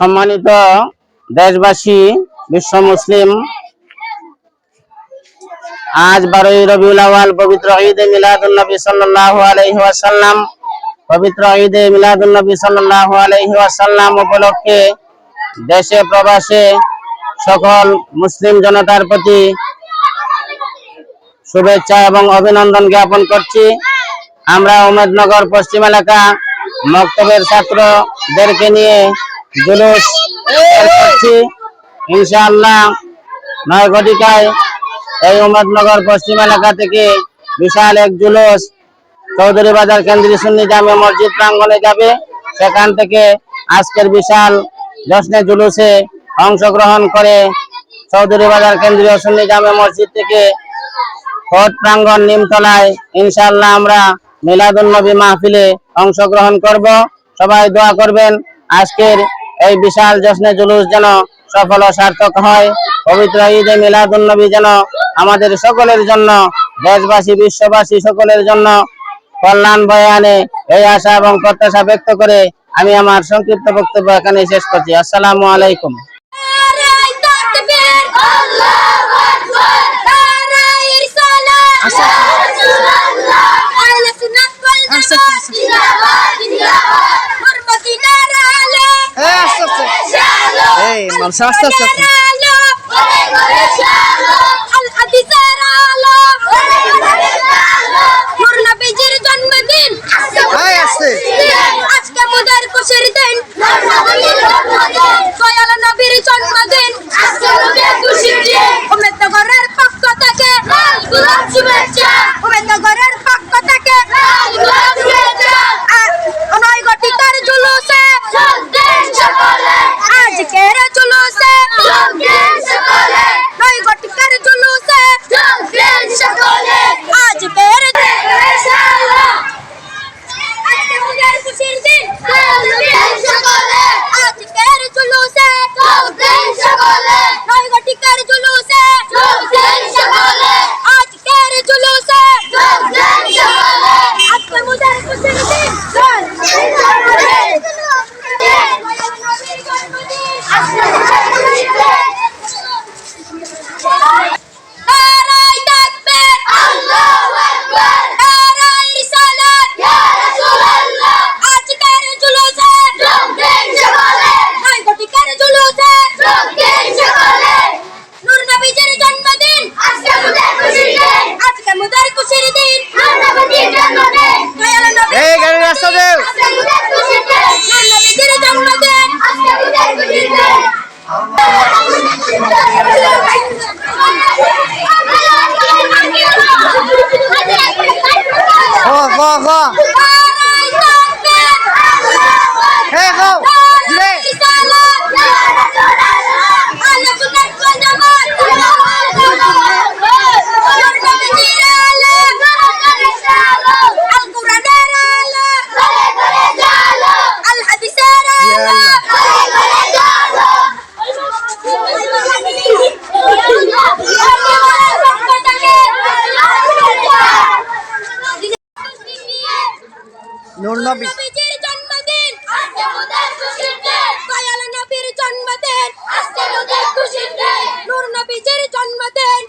সম্মানিত দেশবাসী, বিশ্ব মুসলিম, আজ বারোই রবিউল আওয়াল পবিত্র ঈদে মিলাদুল নবী সাল্লাল্লাহু আলাইহি ওয়াসাল্লাম, পবিত্র ঈদে মিলাদুল নবী সাল্লাল্লাহু আলাইহি ওয়াসাল্লাম উপলক্ষে দেশে প্রবাসে সকল মুসলিম জনতার প্রতি শুভেচ্ছা এবং অভিনন্দন জ্ঞাপন করছি। আমরা উমেদনগর পশ্চিম এলাকা মক্তবের ছাত্রদেরকে নিয়ে জুলুস করছি। ইনশাআল্লাহ নয় এই উমেদনগর পশ্চিম এলাকা থেকে বিশাল এক জুলুস চৌধুরী বাজার কেন্দ্রীয় সুন্নি জামে মসজিদ প্রাঙ্গণে যাবে। সেখান থেকে আজকের বিশাল জশ্নে জুলুসে অংশগ্রহণ করে চৌধুরী বাজার কেন্দ্রীয় সুন্নি জামে মসজিদ থেকে কোর্ট প্রাঙ্গণ নিমতলায় ইনশাআল্লাহ আমরা মিলাদুল নবী মাহফিলে অংশগ্রহণ করব। সবাই দোয়া করবেন। আজকের এই বিশাল জশ্নে জুলুস যেন সফল ও সার্থক হয় পবিত্র ঈদে মিলাদুল নবী যেন আমাদের সকলের জন্য দেশবাসী বিশ্ববাসী সকলের জন্য কল্যাণ বয়ে আনে। এই আশা এবং প্রত্যাশা ব্যক্ত করে আমি আমার সংক্ষিপ্ত বক্তব্য এখানে শেষ করছি। আসসালামু আলাইকুম। এই আস্তে আস্তে। এই, মানুষ আস্তে আস্তে আস্তে। আজকে মোদের খুশির দিন। দয়াল নবীর জন্মদিন। আজকে মোদের খুশির দিন। উমেদনগরের পক্ষ থেকে। লাল গোলাপ শুভেচ্ছা। 好喝 খুশির জন্মদিন। নূর নবীজির জন্মদিন।